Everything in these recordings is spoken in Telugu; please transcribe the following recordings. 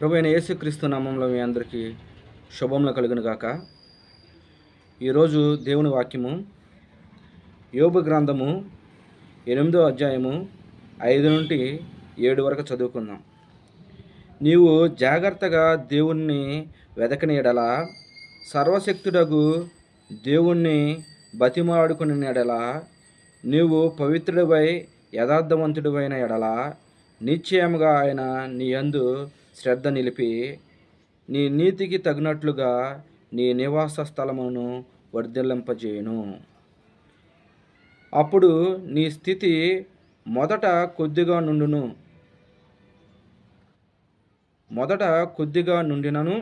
ప్రభు అయిన యేసుక్రీస్తు నామంలో మీ అందరికీ శుభములు కలుగును గాక. ఈరోజు దేవుని వాక్యము యోబు గ్రంథము ఎనిమిదో అధ్యాయము ఐదు నుండి ఏడు వరకు చదువుకుందాం. నీవు జాగ్రత్తగా దేవుణ్ణి వెదకని ఎడల సర్వశక్తుడగు దేవుణ్ణి బతిమాడుకుని ఎడల నీవు పవిత్రుడివై యథార్థవంతుడివైన ఎడల నిశ్చయముగా ఆయన నీ యందు శ్రద్ధ నిలిపి నీ నీతికి తగినట్లుగా నీ నివాస స్థలమును వర్ధిల్లింపజేయును. అప్పుడు నీ స్థితి మొదట కొద్దిగా నుండును. మొదట కొద్దిగా నుండినను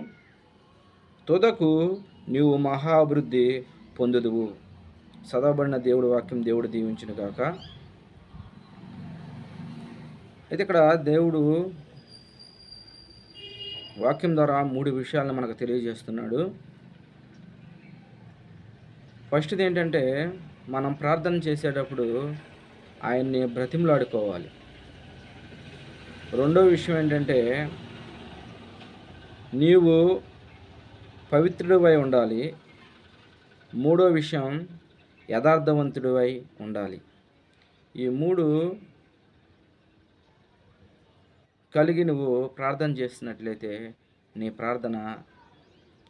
తుదకు నీవు మహా అభివృద్ధి పొందుదువు. చదవబడిన దేవుడి వాక్యం దేవుడు దీవించును గాక అయితే ఇక్కడ దేవుడు వాక్యం ద్వారా మూడు విషయాలను మనకు తెలియజేస్తున్నాడు. ఫస్ట్ది ఏంటంటే మనం ప్రార్థన చేసేటప్పుడు ఆయన్ని బ్రతిమలాడుకోవాలి. రెండో విషయం ఏంటంటే నీవు పవిత్రుడివై ఉండాలి. మూడో విషయం యథార్థవంతుడివై ఉండాలి. ఈ మూడు కలిగి నువ్వు ప్రార్థన చేస్తున్నట్లయితే నీ ప్రార్థన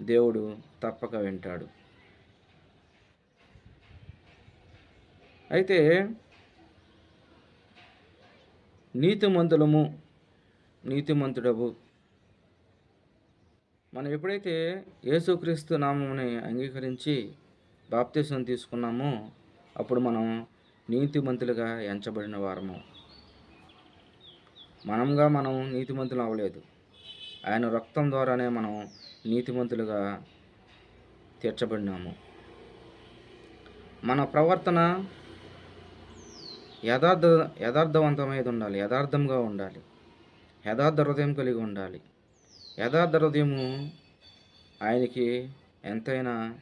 దేవుడు తప్పక వింటాడు. అయితే నీతిమంతులము నీతిమంతుడవు. మనం ఎప్పుడైతే యేసుక్రీస్తు నామముని అంగీకరించి బాప్తీసం తీసుకున్నామో అప్పుడు మనం నీతిమంతులుగా ఎంచబడిన వారము. మనంగా మనం నీతిమంతులు అవ్వలేదు. ఆయన రక్తం ద్వారానే మనం నీతిమంతులుగా తీర్చబడినాము. మన ప్రవర్తన యథార్థ యథార్థవంతమైనది ఉండాలి యథార్థంగా ఉండాలి. యథార్థ హృదయం కలిగి ఉండాలి. యథార్థ హృదయము ఆయనకి ఎంతైనా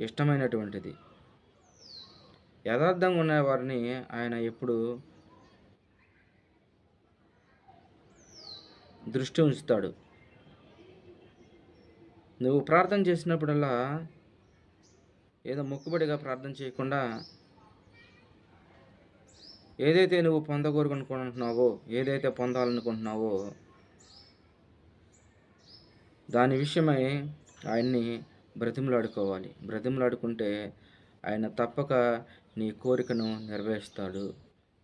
ఇష్టమైనటువంటిది. యథార్థంగా ఉన్న వారిని ఆయన ఎప్పుడు దృష్టి ఉంచుతాడు. నువ్వు ప్రార్థన చేసినప్పుడల్లా ఏదో మొక్కుబడిగా ప్రార్థన చేయకుండా ఏదైతే నువ్వు పొందగోరుకుంటున్నావో ఏదైతే పొందాలనుకుంటున్నావో దాని విషయమై ఆయన్ని బ్రతిమలాడుకోవాలి. బ్రతిమలాడుకుంటే ఆయన తప్పక నీ కోరికను నెరవేరుస్తాడు.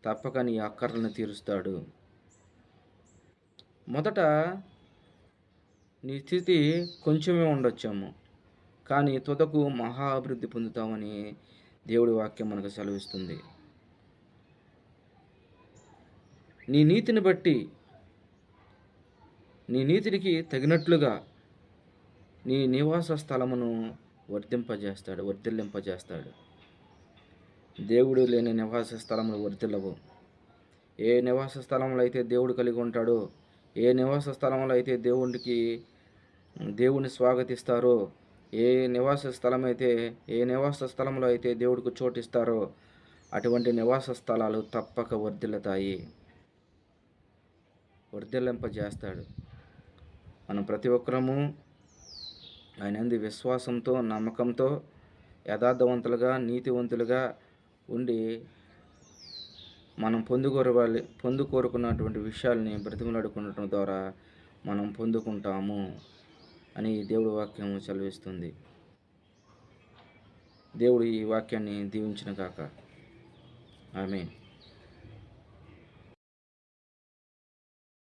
తప్పక నీ అక్కర్లను తీరుస్తాడు. మొదట నీ స్థితి కొంచెమే ఉండొచ్చేమో. కానీ తుదకు మహా అభివృద్ధి పొందుతామని దేవుడి వాక్యం మనకు సెలవిస్తుంది. నీ నీతిని బట్టి నీ నీతికి తగినట్లుగా నీ నివాస స్థలమును వర్ధింపజేస్తాడు వర్ధిల్లింపజేస్తాడు దేవుడు లేని నివాస స్థలములు వర్ధిల్లవు ఏ నివాస స్థలంలో అయితే దేవుడు కలిగి ఉంటాడో ఏ నివాస స్థలంలో అయితే దేవునికి దేవుని స్వాగతిస్తారో ఏ నివాస స్థలం అయితే ఏ నివాస స్థలంలో అయితే దేవుడికి చోటిస్తారో అటువంటి నివాస స్థలాలు తప్పక వర్ధిల్లుతాయి. వర్ధిల్లింపజేస్తాడు. మనం ప్రతి ఒక్కరము ఆయన విశ్వాసంతో నమ్మకంతో యథార్థవంతులుగా నీతివంతులుగా ఉండి మనం పొందుకోరవాలి పొందుకోరుకున్నటువంటి విషయాల్ని బ్రతిమలాడుకున్నటం ద్వారా మనం పొందుకుంటాము అని దేవుడి వాక్యం చదివిస్తుంది దేవుడు ఈ వాక్యాన్ని దీవించిన కాక ఆమె